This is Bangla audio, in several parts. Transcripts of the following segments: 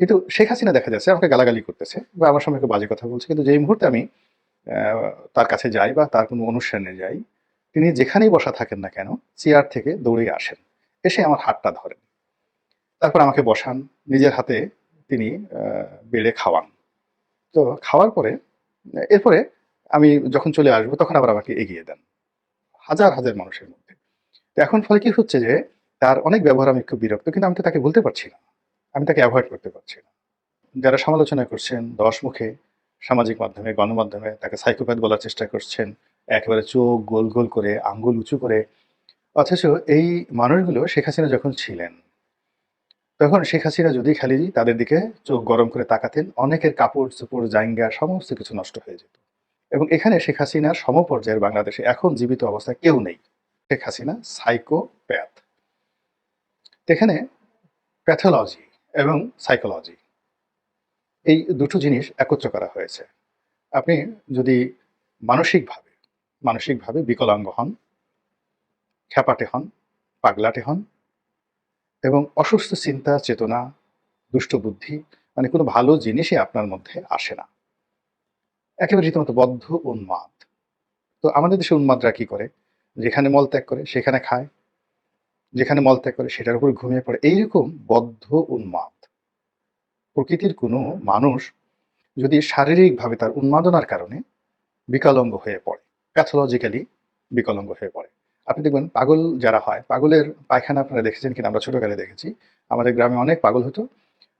কিন্তু শেখ হাসিনা দেখা যাচ্ছে, আমাকে গালাগালি করতেছে বা আমার সম্পর্কে বাজে কথা বলছে, কিন্তু যেই মুহূর্তে আমি তার কাছে যাই বা তার কোনো অনুষ্ঠানে যাই, তিনি যেখানেই বসা থাকেন না কেন, চেয়ার থেকে দৌড়ে আসেন। এসে আমার হাতটা ধরেন। তারপর আমাকে বসান, নিজের হাতে তিনি বেড়ে খাওয়ান। তো খাওয়ার পরে, এরপরে আমি যখন চলে আসব, তখন আবার আমাকে এগিয়ে দেন। হাজার হাজার মানুষের মধ্যে। তো এখন ফলে কি হচ্ছে যে, তার অনেক ব্যবহার আমি খুব বিরক্ত, কিন্তু আমি তো তাকে বলতে পারছি না। আমি তাকে অ্যাভয়েড করতে পারছি না। যারা সমালোচনা করছেন, দশ মুখে সামাজিক মাধ্যমে, গণমাধ্যমে তাকে সাইকোপ্যাথ বলার চেষ্টা করছেন, একেবারে চোখ গোল গোল করে, আঙ্গুল উঁচু করে, অথচ এই মানুষগুলো শেখ হাসিনা যখন ছিলেন, তখন শেখ হাসিনা যদি খালি তাদের দিকে চোখ গরম করে তাকাতেন, অনেকের কাপড় চোপড়, জাইঙ্গা সমস্ত কিছু নষ্ট হয়ে যেত। এবং এখানে শেখ হাসিনার সমপর্যায়ের বাংলাদেশে এখন জীবিত অবস্থায় কেউ নেই। শেখ হাসিনা সাইকোপ্যাথ এখানে প্যাথোলজি এবং সাইকোলজি এই দুটো জিনিস একত্র করা হয়েছে। আপনি যদি মানসিকভাবে মানসিকভাবে বিকলাঙ্গ হন, খ্যাপাটে হন, পাগলাটে হন এবং অসুস্থ চিন্তা, চেতনা, দুষ্ট বুদ্ধি মানে কোনো ভালো জিনিসই আপনার মধ্যে আসে না। একেবারে রীতিমতো বদ্ধ উন্মাদ। তো আমাদের দেশে উন্মাদরা কি করে? যেখানে মল ত্যাগ করে, সেখানে খায় যেখানে মলত্যাগ করে সেটার উপর ঘুমিয়ে পড়ে। এইরকম বদ্ধ উন্মাদ। প্রকৃতির কোনো মানুষ যদি শারীরিকভাবে তার উন্মাদনার কারণে বিকলাঙ্গ হয়ে পড়ে প্যাথোলজিক্যালি বিকলাঙ্গ হয়ে পড়ে। আপনি দেখবেন পাগল যারা হয়, পাগলের পায়খানা আপনারা দেখেছেন কিনা, আমরা ছোটকালে দেখেছি। আমাদের গ্রামে অনেক পাগল হতো।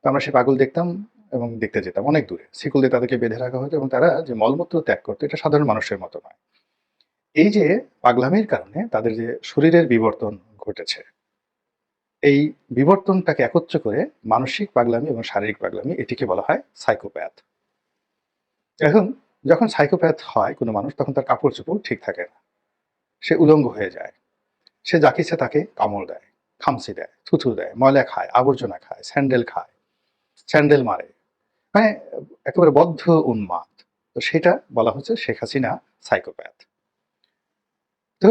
তো আমরা সেই পাগল দেখতাম এবং দেখতে যেতাম অনেক দূরে। শিকল দিয়ে তাদেরকে বেঁধে রাখা হতো এবং তারা যে মলমূত্র ত্যাগ করতো, এটা সাধারণ মানুষের মতো নয়। এই যে পাগলামির কারণে তাদের যে শরীরের বিবর্তন ঘটেছে। এই বিবর্তনটাকে একত্র করে মানসিক পাগলামি এবং শারীরিক পাগলামি এটিকে বলা হয় সাইকোপ্যাথ এখন যখন সাইকোপ্যাথ হয় কোনো মানুষ, তখন তার কাপড় চোপড় ঠিক থাকে না। সে উলঙ্গ হয়ে যায়। সে যাকে ইচ্ছে তাকে কামড় দেয় খামসি দেয়, থুথু দেয়, ময়লা খায়, আবর্জনা খায়, স্যান্ডেল খায়, স্যান্ডেল মারে। মানে একেবারে বদ্ধ উন্মাদ। তো সেটা বলা হচ্ছে শেখ হাসিনা সাইকোপ্যাথ তো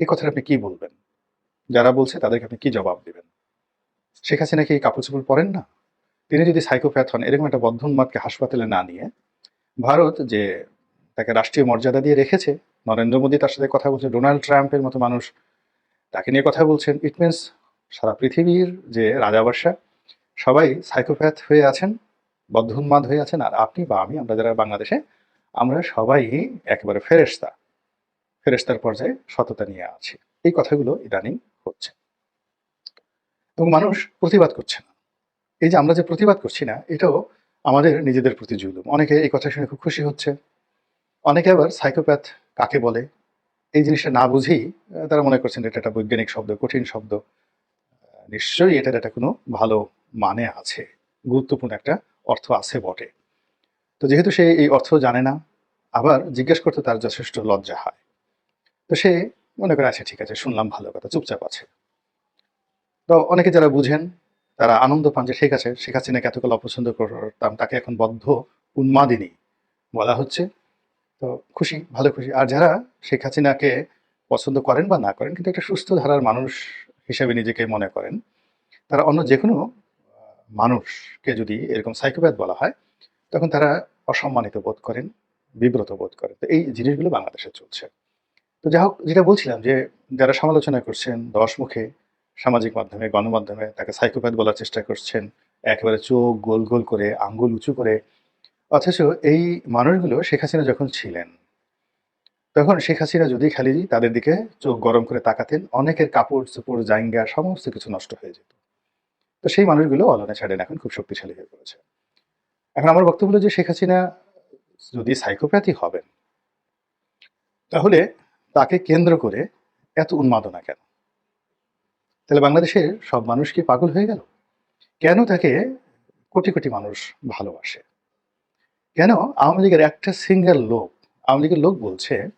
এই কথাটা আপনি কি বলবেন? যারা বলছে তাদেরকে আপনি কি জবাব দিবেন? শেখ হাসিনা কি কাপড় চোপড় পরেন না? তিনি যদি সাইকোপ্যাথ হন, এরকম একটা বদ্ধ উন্মাদকে হাসপাতালে না নিয়ে ভারত যে তাকে রাষ্ট্রীয় মর্যাদা দিয়ে রেখেছে, নরেন্দ্র মোদী তার সাথে কথা বলছে, ডোনাল্ড ট্রাম্পের মতো মানুষ তাকে নিয়ে কথা বলছেন ইট মিনস সারা পৃথিবীর যে রাজাবাসা সবাই সাইকোপ্যাথ হয়ে আছেন বদ্ধন্মাদ হয়ে আছেন, আর আপনি বা আমি, আমরা যারা বাংলাদেশে, আমরা সবাই একেবারে ফেরেস্তা ফেরেস্তার পর্যায়ে সততা নিয়ে আছি। এই কথাগুলো ইদানিং হচ্ছে এবং মানুষ প্রতিবাদ করছে না। এই যে আমরা যে প্রতিবাদ করছি না, এটাও আমাদের নিজেদের প্রতি জুলুম। অনেকে এই কথা শুনে খুব খুশি হচ্ছে। অনেকে আবার সাইকোপ্যাথ কাকে বলে? এই জিনিসটা না বুঝেই তারা মনে করছেন এটা একটা বৈজ্ঞানিক শব্দ, কঠিন শব্দ। নিশ্চয়ই এটার একটা কোনো ভালো মানে আছে। গুরুত্বপূর্ণ একটা অর্থ আছে বটে। তো যেহেতু সে এই অর্থ জানে না, আবার জিজ্ঞেস করতে তার যথেষ্ট লজ্জা হয়। তো সে মনে করে আছে ঠিক আছে, শুনলাম, ভালো কথা, চুপচাপ আছে। তো অনেকে যারা বুঝেন, তারা আনন্দ পান যে, ঠিক আছে, শেখ হাসিনাকে এতকাল অপছন্দ করতাম, তাকে এখন বদ্ধ উন্মাদিনী বলা হচ্ছে। তো খুশি, ভালো খুশি। আর যারা শেখ হাসিনাকে পছন্দ করেন বা না করেন, কিন্তু একটা সুস্থ ধারার মানুষ হিসেবে নিজেকে মনে করেন, তারা অন্য যে কোনো মানুষকে যদি এরকম সাইকোপ্যাথ বলা হয়, তখন তারা অসম্মানিত বোধ করেন, বিব্রত বোধ করেন। তো এই জিনিসগুলো বাংলাদেশে চলছে। তো যাই হোক, যেটা বলছিলাম যে যারা সমালোচনা করছেন, দশ মুখে সামাজিক মাধ্যমে, গণমাধ্যমে তাকে সাইকোপ্যাথ বলার চেষ্টা করছেন, একেবারে চোখ গোল গোল করে, আঙ্গুল উঁচু করে, অথচ এই মানুষগুলো শেখ হাসিনা যখন ছিলেন, তখন শেখ হাসিনা যদি খালি তাদের দিকে চোখ গরম করে তাকাতেন, অনেকের কাপড় চোপড়, জাইঙ্গা সমস্ত কিছু নষ্ট হয়ে যেত। তো সেই মানুষগুলো অলনে ছাড়েন, এখন খুব শক্তিশালী হয়ে পড়েছে। এখন আমার বক্তব্য হলো যে শেখ হাসিনা যদি সাইকোপ্যাথি হবেন, তাহলে তাকে কেন্দ্র করে এত উন্মাদনা কেন? তাহলে বাংলাদেশের সব মানুষ কি পাগল হয়ে গেল? কেন তাকে কোটি কোটি মানুষ ভালোবাসে? কেন আওয়ামী লীগের একটা সিঙ্গেল লোক, আওয়ামী লীগের লোক বলছে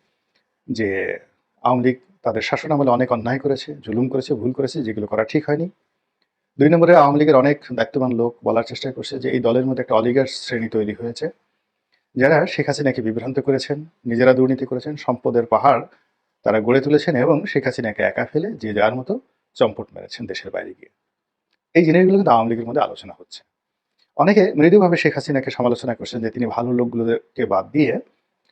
যে আওয়ামী লীগ তাদের শাসন আমলে অনেক অন্যায় করেছে, জুলুম করেছে, ভুল করেছে, যেগুলো করা ঠিক হয়নি। দুই নম্বরে আওয়ামী লীগের অনেক দায়িত্ববান লোক বলার চেষ্টা করছে যে এই দলের মধ্যে একটা অলিগার শ্রেণি তৈরি হয়েছে। যারা শেখ হাসিনাকে বিভ্রান্ত করেছেন, নিজেরা দুর্নীতি করেছেন, সম্পদের পাহাড় তারা গড়ে তুলেছেন এবং শেখ হাসিনাকে একা ফেলে যে যার মতো চম্পট মেরেছেন দেশের বাইরে গিয়ে। এই জিনিসগুলো কিন্তু আওয়ামী লীগের মধ্যে আলোচনা হচ্ছে। অনেকে মৃদুভাবে শেখ হাসিনাকে সমালোচনা করছেন যে তিনি ভালো লোকগুলোকে বাদ দিয়ে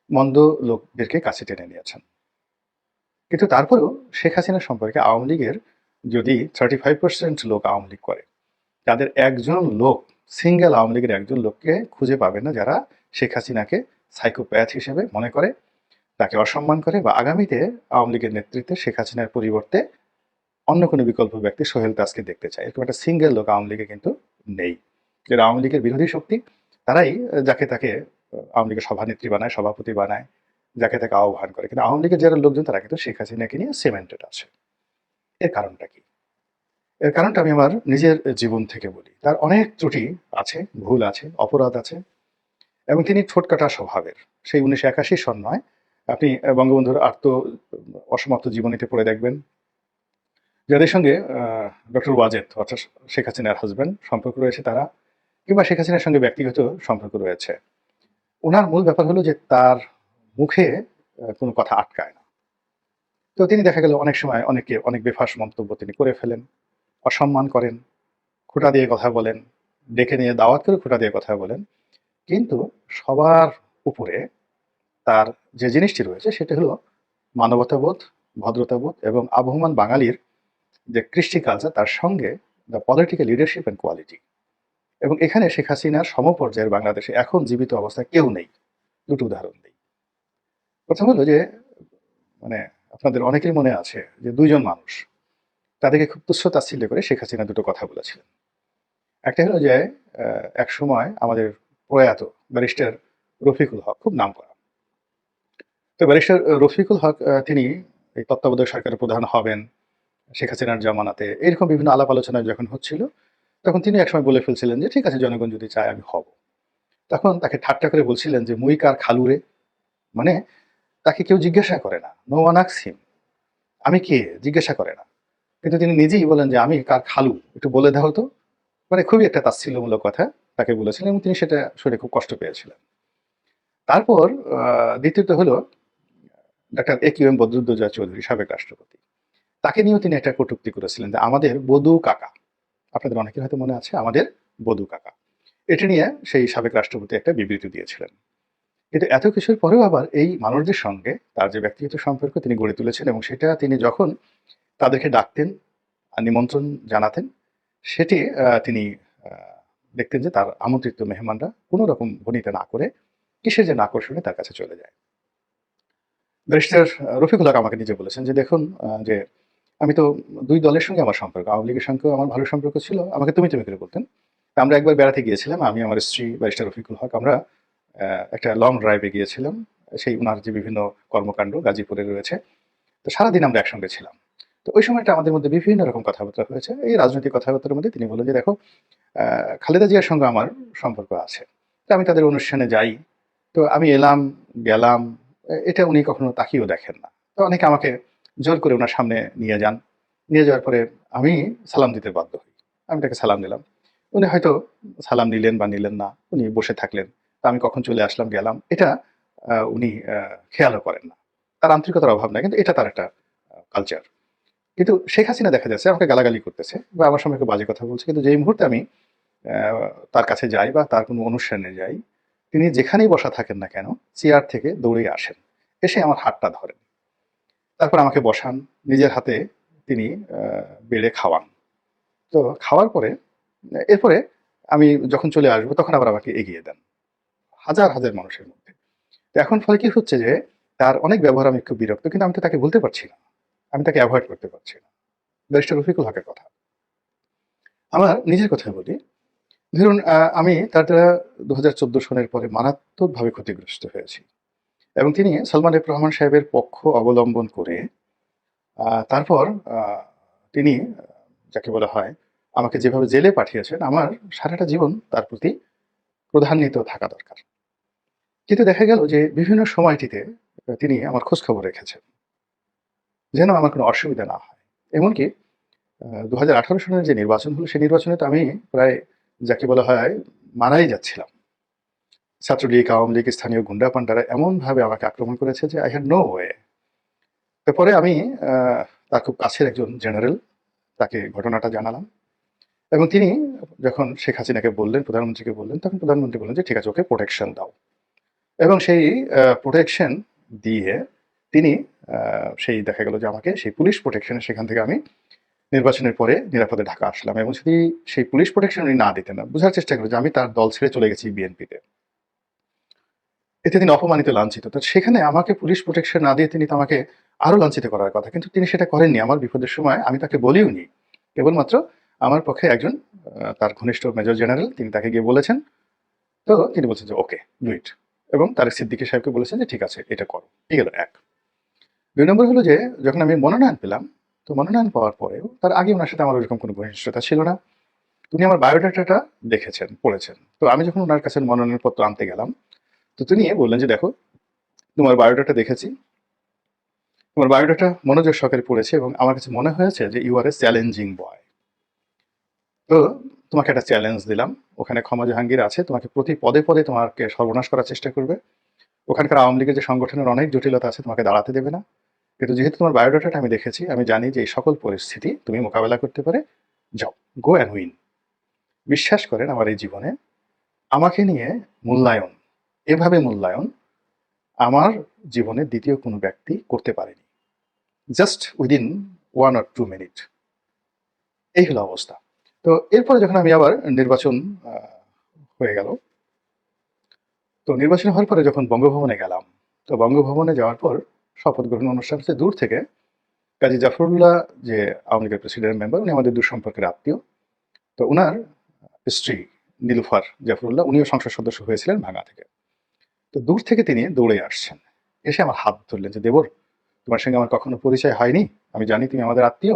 মন্দ লোকদেরকে কাছে টেনে নিয়েছেন। কিন্তু তারপরেও শেখ হাসিনা সম্পর্কে আওয়ামী লীগের যদি থার্টি ফাইভ পার্সেন্ট লোক আওয়ামী লীগ করে, তাদের একজন লোক সিঙ্গেল আওয়ামী লীগের একজন লোককে খুঁজে পাবে না যারা শেখ হাসিনাকে সাইকোপ্যাথ হিসেবে মনে করে, তাকে অসম্মান করে বা আগামীতে আওয়ামী লীগের নেতৃত্বে শেখ হাসিনার পরিবর্তে অন্য কোনো বিকল্প ব্যক্তি সোহেল দাসকে দেখতে চায়। এরকম একটা সিঙ্গেল লোক আওয়ামী লীগে কিন্তু নেই। যারা আওয়ামী লীগের বিরোধী শক্তি। তারাই যাকে তাকে আওয়ামী লীগের সভানেত্রী বানায়, সভাপতি বানায়, যাকে তাকে আহ্বান করে। কিন্তু আওয়ামী লীগের যারা লোকজন, তারা কিন্তু শেখ হাসিনাকে নিয়ে সিমেন্টেড আছে। এর কারণটা কি? এর কারণটা আমি আমার নিজের জীবন থেকে বলি। তার অনেক ত্রুটি আছে, ভুল আছে, অপরাধ আছে। এবং তিনি ঠোঁটকাটা স্বভাবের। সেই উনিশশো একাশি সন নয়। আপনি বঙ্গবন্ধুর আত্ম অসমাপ্ত জীবনীতে পড়ে দেখবেন। যাদের সঙ্গে ডক্টর ওয়াজেদ, অর্থাৎ শেখ হাসিনার হাজব্যান্ড সম্পর্ক রয়েছে তারা, কিংবা শেখ হাসিনার সঙ্গে ব্যক্তিগত সম্পর্ক রয়েছে। ওনার মূল ব্যাপার হলো যে তার মুখে কোনো কথা আটকায় না। তো তিনি দেখা গেল অনেক সময় অনেকে অনেক বেফাস মন্তব্য তিনি করে ফেলেন, অসম্মান করেন, খোঁটা দিয়ে কথা বলেন, ডেকে নিয়ে দাওয়াত করে খোঁটা দিয়ে কথা বলেন। কিন্তু সবার উপরে তার যে জিনিসটি রয়েছে সেটা হলো মানবতাবোধ, ভদ্রতাবোধ এবং আবহমান বাঙালির যে কৃষ্টি কালচার তার সঙ্গে the political leadership and quality এবং এখানে শেখ হাসিনার সমপর্যায়ের বাংলাদেশে এখন জীবিত অবস্থায় কেউ নেই। দুটো উদাহরণ দিই। প্রথম হলো যে মানে আপনাদের অনেকের মনে আছে যে দুইজন মানুষ, তাদেরকে খুব তুচ্ছ তাচ্ছিল্য করে শেখ হাসিনা দুটো কথা বলেছিলেন। একটা হলো যে এক সময় আমাদের প্রয়াত ব্যারিস্টার রফিকুল হক, খুব নাম করা। তো ব্যারিস্টার রফিকুল হক তিনি এই তত্ত্বাবধায়ক সরকারের প্রধান হবেন শেখ হাসিনার জামানাতে। এরকম বিভিন্ন আলাপ আলোচনা যখন হচ্ছিল, তখন তিনি একসময় বলে ফেলছিলেন যে, ঠিক আছে, জনগণ যদি চায়, আমি হব। তখন তাকে ঠাট্টা করে বলছিলেন যে, মুই কার খালুরে? মানে তাকে কেউ জিজ্ঞাসা করে না। No one him. আমি কে? জিজ্ঞাসা করে না। কিন্তু তিনি নিজেই বলেন যে, আমি কার খালু? একটু বলে দাও তো। মানে খুবই একটা তাচ্ছিল্যমূলক কথা। তাকে বলেছিলেন এবং তিনি সেটা শুনে খুব কষ্ট পেয়েছিলেন। তারপর দ্বিতীয়ত হলো, doctor A Q M Badruddoza Chowdhury, সাবেক রাষ্ট্রপতি। তাকে নিয়েও তিনি একটা কটূক্তি করেছিলেন যে আমাদের বধু কাকা, আপনাদের অনেকের হয়তো মনে আছে, আমাদের বধু কাকা। এটি নিয়ে সেই সাবেক রাষ্ট্রপতি একটা বিবৃতি দিয়েছিলেন। কিন্তু এত কিছুর পরেও আবার এই মানুষদের সঙ্গে তার যে ব্যক্তিগত সম্পর্ক তিনি গড়ে তুলেছেন এবং সেটা তিনি যখন তাদেরকে ডাকতেন আর নিমন্ত্রণ জানাতেন, সেটি তিনি দেখতেন যে তার আমন্ত্রিত মেহমানরা কোনো রকম ভনিতা না করে কিসের যে আকর্ষণে তার কাছে চলে যায়। ব্যারিস্টার রফিকুল হক আমাকে নিজে বলেছেন যে, দেখুন যে আমি তো দুই দলের সঙ্গে আমার সম্পর্ক, আওয়ামী লীগের সঙ্গেও আমার ভালো সম্পর্ক ছিল। আমাকে তুমি তুমি করে বলতেন। আমরা একবার বেড়াতে গিয়েছিলাম, আমি, আমার স্ত্রী, ব্যারিস্টার রফিকুল হক, আমরা একটা লং ড্রাইভে গিয়েছিলাম। সেই উনার যে বিভিন্ন কর্মকাণ্ড গাজীপুরে রয়েছে। তো সারাদিন আমরা একসঙ্গে ছিলাম। তো ওই সময়টা আমাদের মধ্যে বিভিন্ন রকম কথাবার্তা হয়েছে। এই রাজনৈতিক কথাবার্তার মধ্যে তিনি বললেন যে, দেখো খালেদা জিয়ার সঙ্গে আমার সম্পর্ক আছে। তো আমি তাদের অনুষ্ঠানে যাই। তো আমি এলাম, গেলাম এটা উনি কখনো তাকিয়েও দেখেন না। তো অনেকে আমাকে জোর করে ওনার সামনে নিয়ে যান। নিয়ে যাওয়ার পরে আমি সালাম দিতে বাধ্য হই। আমি তাকে সালাম দিলাম। উনি হয়তো সালাম নিলেন বা নিলেন না, উনি বসে থাকলেন। তা আমি কখন চলে আসলাম, গেলাম, এটা উনি খেয়ালও করেন না। তার আন্তরিকতার অভাব নাই, কিন্তু এটা তার একটা কালচার কিন্তু শেখ হাসিনা দেখা যাচ্ছে, আমাকে গালাগালি করতেছে বা আমার সঙ্গে একটু বাজে কথা বলছে। কিন্তু যেই মুহূর্তে আমি তার কাছে যাই বা তার কোনো অনুষ্ঠানে যাই, তিনি যেখানেই বসা থাকেন না কেন, চেয়ার থেকে দৌড়ে আসেন। এসে আমার হাতটা ধরেন। তারপর আমাকে বসান, নিজের হাতে তিনি বেড়ে খাওয়ান। তো খাওয়ার পরে, এরপরে আমি যখন চলে আসব, তখন আবার আমাকে এগিয়ে দেন। হাজার হাজার মানুষের মধ্যে। তো এখন ফলে কি হচ্ছে যে, তার অনেক ব্যবহার আমি খুব বিরক্ত, কিন্তু আমি তো তাকে বলতে পারছি না। আমি তাকে অ্যাভয়েড করতে পারছি না। ব্যারিস্টার রফিকুল হকের কথা। আমার নিজের কথা বলি। ধরুন আমি তার দ্বারা দু হাজার চোদ্দ সনের পরে মারাত্মকভাবে ক্ষতিগ্রস্ত হয়েছি এবং তিনি সলমান এফ রহমান সাহেবের পক্ষ অবলম্বন করে তারপর তিনি, যাকে বলা হয়, আমাকে যেভাবে জেলে পাঠিয়েছেন, আমার সারাটা জীবন তার প্রতি প্রধান্বিত থাকা দরকার। কিন্তু দেখা গেল যে বিভিন্ন সময়টিতে তিনি আমার খোঁজখবর রেখেছেন। যেন আমার কোনো অসুবিধা না হয়। এমনকি দু হাজার সনের যে নির্বাচন হলো, সেই নির্বাচনে তো আমি প্রায় যাকে বলা হয় মারাই যাচ্ছিলাম। ছাত্রলীগ, আওয়ামী লীগ, স্থানীয় গুন্ডা পান্ডারা এমনভাবে আমাকে আক্রমণ করেছে যে আই হ্যাড নো ওয়ে তারপরে আমি তার খুব কাছের একজন জেনারেল, তাকে ঘটনাটা জানালাম। এবং তিনি যখন শেখ হাসিনাকে বললেন, প্রধানমন্ত্রীকে বললেন, তখন প্রধানমন্ত্রী বললেন যে, ঠিক আছে, ওকে প্রোটেকশন দাও। এবং সেই প্রোটেকশন দিয়ে তিনি সেই দেখা গেল যে আমাকে সেই পুলিশ প্রোটেকশনে সেখান থেকে আমি নির্বাচনের পরে নিরাপদে ঢাকা আসলাম এবং যদি সেই পুলিশ প্রোটেকশন উনি না দিতেন না বোঝার চেষ্টা করি যে আমি তার দল ছেড়ে চলে গেছি বিএনপিতে এতে তিনি অপমানিত, লাঞ্ছিত। তো সেখানে আমাকে পুলিশ প্রোটেকশন না দিয়ে তিনি তো আমাকে আরও লাঞ্ছিত করার কথা। কিন্তু তিনি সেটা করেননি। আমার বিপদের সময় আমি তাকে বলিও নি কেবলমাত্র আমার পক্ষে একজন তার ঘনিষ্ঠ মেজর জেনারেল তিনি তাকে গিয়ে বলেছেন। তো তিনি বলছেন যে, ওকে ডু ইট এবং তার সিদ্দিকি সাহেবকে বলেছেন যে, ঠিক আছে, এটা করো। এই গেল এক। দুই নম্বর হলো যে, যখন আমি মনোনয়ন পেলাম, তো মনোনয়ন পাওয়ার পরেও তার আগে ওনার সাথে আমার ওইরকম কোনো ঘনিষ্ঠতা ছিল না। তিনি আমার বায়োডাটাটা দেখেছেন, পড়েছেন। তো আমি যখন ওনার কাছে মনোনয়নপত্র আনতে গেলাম, তো তিনি বললেন যে, দেখো, তোমার বায়োডাটা দেখেছি। তোমার বায়োডাটা মনোযোগ সহকারে পড়েছে এবং আমার কাছে মনে হয়েছে যে ইউ আর এ চ্যালেঞ্জিং বয় তো তোমাকে একটা চ্যালেঞ্জ দিলাম। ওখানে ক্ষমা জাহাঙ্গীর আছে, তোমাকে প্রতি পদে পদে তোমাকে সর্বনাশ করার চেষ্টা করবে। ওখানকার আওয়ামী লীগের যে সংগঠনের অনেক জটিলতা আছে, তোমাকে দাঁড়াতে দেবে না। কিন্তু যেহেতু তোমার বায়োডাটাটা আমি দেখেছি, আমি জানি যে এই সকল পরিস্থিতি তুমি মোকাবেলা করতে পারে, যাও গো অ্যান্ড উইন বিশ্বাস করেন আমার এই জীবনে, আমাকে নিয়ে মূল্যায়ন, এভাবে মূল্যায়ন আমার জীবনে দ্বিতীয় কোনো ব্যক্তি করতে পারেনি। Just within one or two minute এই হলো অবস্থা। তো এরপরে যখন আমি আবার নির্বাচন হয়ে গেল, তো নির্বাচন হওয়ার পরে যখন বঙ্গভবনে গেলাম, তো বঙ্গভবনে যাওয়ার পর শপথ গ্রহণ অনুষ্ঠান হচ্ছে দূর থেকে কাজী জাফরুল্লাহ যে আওয়ামী লীগের প্রেসিডেন্ট মেম্বার উনি আমাদের দূর সম্পর্কের আত্মীয়। তো ওনার স্ত্রী নীলুফার জাফরুল্লাহ, উনিও সংসদ সদস্য হয়েছিলেন ভাঙা থেকে। তো দূর থেকে তিনি দৌড়ে আসছেন। এসে আমার হাত ধরলেন যে, দেবর, তোমার সঙ্গে আমার কখনো পরিচয় হয়নি। আমি জানি তুমি আমাদের আত্মীয়।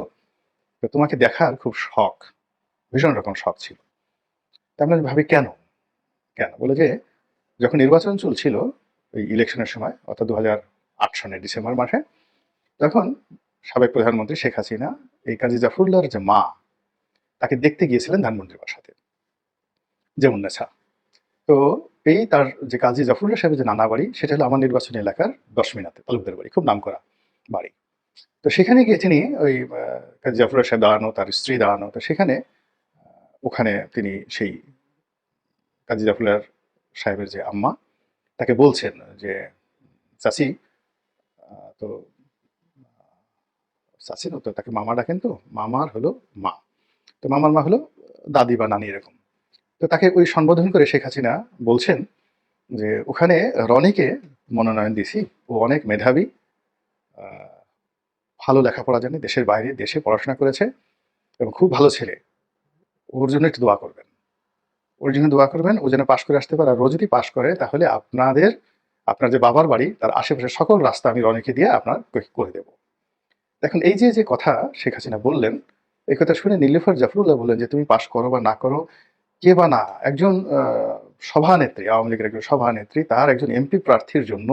তো তোমাকে দেখার খুব শখ, ভীষণ রকম শখ ছিল। তার মানে ভাবি, কেন? কেন? বলে যে, যখন নির্বাচন চলছিল, ওই ইলেকশনের সময়, অর্থাৎ দু হাজার আট সনের ডিসেম্বর মাসে। তখন সাবেক প্রধানমন্ত্রী শেখ হাসিনা এই কাজী জাফরুল্লাহর যে মা তাকে দেখতে গিয়েছিলেন ধানমন্ত্রীর বাসাতে যেমন নেছা তো এই তার যে কাজী জাফরুল্লাহ সাহেবের যে নানা বাড়ি সেটা হলো আমার নির্বাচনী এলাকার দশ মিনাতে তালুকদার বাড়ি খুব নাম করা বাড়ি। তো সেখানে গিয়ে তিনি ওই কাজী জাফরুল্লাহ সাহেব দাঁড়ানো তার স্ত্রী দাঁড়ানো তো সেখানে ওখানে তিনি সেই কাজী জাফরুল্লাহ সাহেবের যে আম্মা তাকে বলছেন যে আহ, তো চাচি তো তাকে মামা ডাকেন তো, মামার হলো মা। তো মামার মা হলো দাদি বা নানি এরকম। তো তাকে ওই সম্বোধন করে শেখ হাসিনা বলছেন যে, ওখানে রনিকে মনোনয়ন দিছি, ও অনেক মেধাবী ভালো লেখাপড়া জানে, দেশের বাইরে, দেশে পড়াশোনা করেছে এবং খুব ভালো ছেলে। ওর জন্য একটু দোয়া করবেন। ওর জন্য দোয়া করবেন, ও যেন পাশ করে আসতে পারে। আর ও যদি পাশ করে, তাহলে আপনাদের আপনার যে বাবার বাড়ি, তার আশেপাশের সকল রাস্তা আমি রনিকে দিয়ে আপনার করে দেব। দেখুন, এই যে যে কথা শেখ হাসিনা বললেন, এই কথা শুনে নীলিফার জাফরুল্লাহ বললেন যে, তুমি পাশ করো বা না করো, কে বা না, একজন সভানেত্রী, আওয়ামী লীগের একজন সভানেত্রী, তার একজন এমপি প্রার্থীর জন্য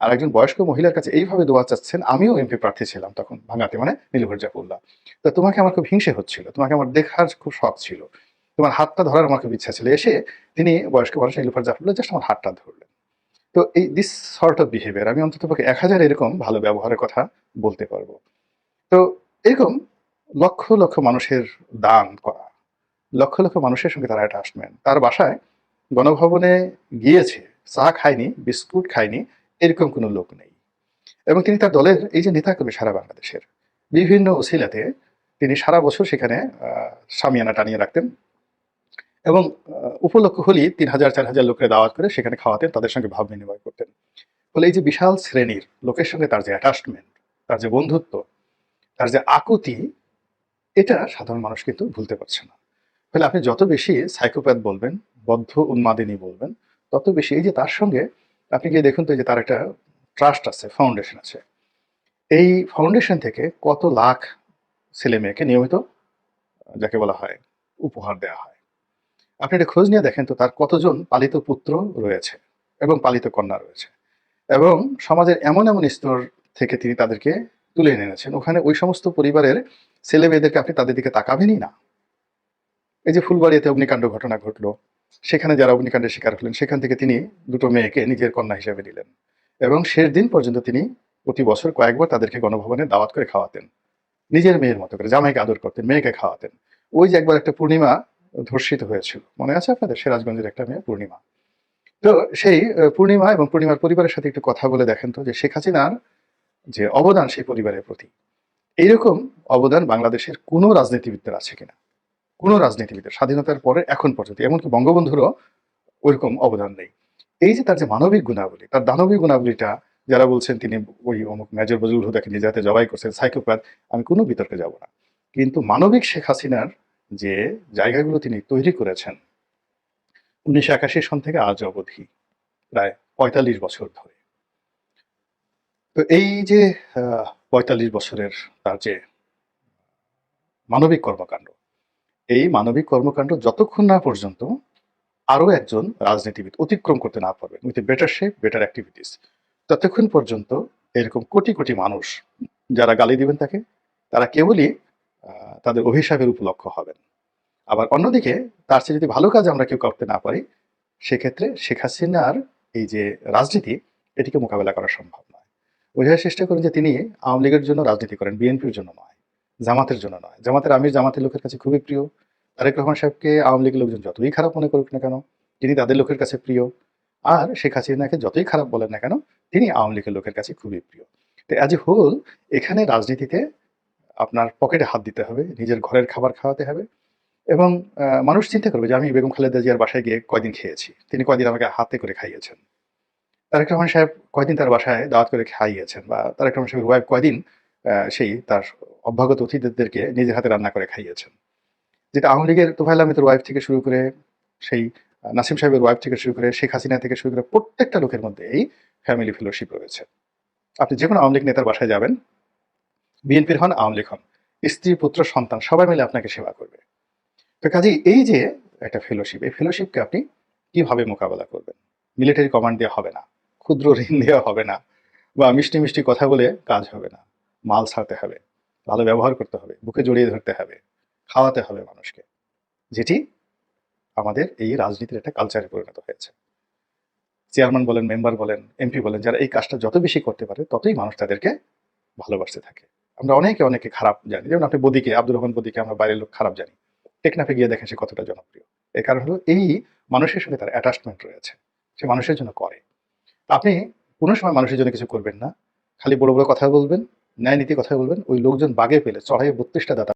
আর একজন বয়স্ক মহিলার কাছে এইভাবে দোয়া চাচ্ছেন, আমিও এমপি প্রার্থী ছিলাম তখন ভাঙাতে মানে নীলভর জাফরুল্লাহ। তো তোমাকে আমার খুব হিংসে হচ্ছিল, তোমাকে আমার দেখার খুব শখ ছিল। তোমার হাতটা ধরার আমার খুব ইচ্ছা ছিল। এসে তিনি বয়স্ক মানুষ নীলুফার জাফরুল্লাহ জাস্ট আমার হাতটা ধরলেন। তো এই দিস সর্ট অফ বিহেভিয়ার আমি অন্তত পক্ষে এক হাজার এরকম ভালো ব্যবহারের কথা বলতে পারব। তো এরকম লক্ষ লক্ষ মানুষের দান করা, লক্ষ লক্ষ মানুষের সঙ্গে তারা অ্যাটাচমেন্ট তার বাসায় গণভবনে গিয়েছে, চা খায়নি, বিস্কুট খায়নি, এরকম কোনো লোক নেই। এবং তিনি তার দলের, এই যে নেতা কর্মী সারা বাংলাদেশের, বিভিন্ন ওসিলাতে তিনি সারা বছর সেখানে সামিয়ানা টানিয়ে রাখতেন এবং উপলক্ষ হলেই তিন হাজার, চার হাজার লোকের দাওয়াত করে সেখানে খাওয়াতেন, তাদের সঙ্গে ভাব বিনিময় করতেন। ফলে এই যে বিশাল শ্রেণির লোকের সঙ্গে তার যে অ্যাটাচমেন্ট তার যে বন্ধুত্ব, তার যে আকুতি, এটা সাধারণ মানুষ কিন্তু ভুলতে পারছে না। ফলে আপনি যত বেশি সাইকোপ্যাথ বলবেন, বদ্ধ উন্মাদিনী বলবেন, তত বেশি এই যে তার সঙ্গে আপনি গিয়ে দেখুন তো যে তার একটা ট্রাস্ট আছে ফাউন্ডেশন আছে। এই ফাউন্ডেশন থেকে কত লাখ ছেলে মেয়েকে নিয়মিত, যাকে বলা হয়, উপহার দেওয়া হয়। আপনি এটা খোঁজ নিয়ে দেখেন তো, তার কতজন পালিত পুত্র রয়েছে এবং পালিত কন্যা রয়েছে। এবং সমাজের এমন এমন স্তর থেকে তিনি তাদেরকে তুলে এনে এনেছেন। ওখানে ওই সমস্ত পরিবারের ছেলে মেয়েদেরকে আপনি তাদের দিকে তাকাবেনই না। এই যে ফুলবাড়িতে অগ্নিকাণ্ড ঘটনা ঘটলো, সেখানে যারা অগ্নিকাণ্ডের শিকার হলেন, সেখান থেকে তিনি দুটো মেয়েকে নিজের কন্যা হিসেবে নিলেন এবং শেষ দিন পর্যন্ত তিনি প্রতি বছর কয়েকবার তাদেরকে গণভবনে দাওয়াত করে খাওয়াতেন। নিজের মেয়ের মতো করে, জামাইকে আদর করতেন, মেয়েকে খাওয়াতেন। ওই যে একবার একটা পূর্ণিমা ধর্ষিত হয়েছিল। মনে আছে আপনাদের? সিরাজগঞ্জের একটা মেয়ে, পূর্ণিমা। তো সেই পূর্ণিমা এবং পূর্ণিমার পরিবারের সাথে একটু কথা বলে দেখেন তো যে শেখ হাসিনার যে অবদান সেই পরিবারের প্রতি। এইরকম অবদান বাংলাদেশের কোনো রাজনীতিবিদদের আছে কিনা? কোনো রাজনীতিবিদের, স্বাধীনতার পরে এখন পর্যন্ত, এমনকি বঙ্গবন্ধুরও ওইরকম অবদান নেই। এই যে তার যে মানবিক গুণাবলী, তার দানবিক গুণাবলীটা, যারা বলছেন তিনি ওই অমুক মেজর বজরুল হুদাকে নিজে জবাই করছেন, সাইকোপ্যাথ, আমি কোনো বিতর্কে যাব না। কিন্তু মানবিক শেখ হাসিনার যে জায়গাগুলো তিনি তৈরি করেছেন, উনিশশো একাশি সন থেকে আজ অবধি, প্রায় পঁয়তাল্লিশ বছর ধরে। তো এই যে পঁয়তাল্লিশ বছরের তার যে মানবিক কর্মকাণ্ড, এই মানবিক কর্মকাণ্ড যতক্ষণ না পর্যন্ত আরও একজন রাজনীতিবিদ অতিক্রম করতে না পারবেন with better shape better activities ততক্ষণ পর্যন্ত এরকম কোটি কোটি মানুষ যারা গালি দিবেন তাকে, তারা কেবলই তাদের অভিশাপের উপলক্ষ হবেন। আবার অন্যদিকে, তার চেয়ে যদি ভালো কাজ আমরা কেউ করতে না পারি, সেক্ষেত্রে শেখ হাসিনার এই যে রাজনীতি, এটিকে মোকাবেলা করা সম্ভব নয়। বোঝার চেষ্টা করেন যে তিনি আওয়ামী লীগের জন্য রাজনীতি করেন, বিএনপির জন্য নয়, জামাতের জন্য নয়। জামাতের আমির জামাতের লোকের কাছে খুবই প্রিয়। তারেক রহমান সাহেবকে আওয়ামী লীগের লোকজন যতই খারাপ মনে করুক না কেন, তিনি তাদের লোকের কাছে প্রিয়। আর শেখ হাসিনাকে যতই খারাপ বলেন না কেন, তিনি আওয়ামী লীগের লোকের কাছে খুবই প্রিয়। তো অ্যাজ এ হোল এখানে রাজনীতিতে আপনার পকেটে হাত দিতে হবে, নিজের ঘরের খাবার খাওয়াতে হবে এবং মানুষ চিন্তা করবে যে আমি বেগম খালেদা জিয়ার বাসায় গিয়ে কয়দিন খেয়েছি। তিনি কয়দিন আমাকে হাতে করে খাইয়েছেন। তারেক রহমান সাহেব কয়দিন তার বাসায় দাওয়াত করে খাইয়েছেন বা তারেক রহমান সাহেবের ওয়াইফ কয়দিন সেই তার অভ্যাগত অতিথিদেরকে নিজের হাতে রান্না করে খাইয়েছেন। যেটা আওয়ামী লীগের তোফাইল আহমেদের ওয়াইফ থেকে শুরু করে সেই নাসিম সাহেবের ওয়াইফ থেকে শুরু করে শেখ হাসিনা থেকে শুরু করে প্রত্যেকটা লোকের মধ্যে এই ফ্যামিলি ফেলোশিপ রয়েছে। আপনি যে কোনো আওয়ামী লীগ নেতার বাসায় যাবেন বিএনপির হন আওয়ামী লীগ হন, স্ত্রী, পুত্র, সন্তান, সবাই মিলে আপনাকে সেবা করবে। তো কাজেই এই যে একটা ফেলোশিপ এই ফেলোশিপকে আপনি কীভাবে মোকাবেলা করবেন? মিলিটারি কমান্ড দেওয়া হবে না, ক্ষুদ্র ঋণ দেওয়া হবে না, বা মিষ্টি মিষ্টি কথা বলে কাজ হবে না, মাল ছাড়তে হবে, ভালো ব্যবহার করতে হবে, বুকে জড়িয়ে ধরতে হবে, খাওয়াতে হবে মানুষকে, যেটি আমাদের এই রাজনীতির একটা কালচারে পরিণত হয়েছে। চেয়ারম্যান বলেন মেম্বার বলেন এমপি বলেন, যারা এই কাজটা যত বেশি করতে পারে, ততই মানুষ তাদেরকে ভালোবাসতে থাকে। আমরা অনেকে অনেকে খারাপ জানি। যেমন আপনি বদিকে, আব্দুর রহমান বদিকে আমরা বাইরের লোক খারাপ জানি। টেকনাফে গিয়ে দেখেন সে কতটা জনপ্রিয়। এর কারণ হলো এই মানুষের সঙ্গে তার অ্যাটাচমেন্ট রয়েছে। সে মানুষের জন্য করে। আপনি কোনো সময় মানুষের জন্য কিছু করবেন না। খালি বড় বড় কথা বলবেন, ন্যায় নীতি কথা বলবেন, ওই লোকজন বাগে পেলে চড়াই বত্রিশটা দাতা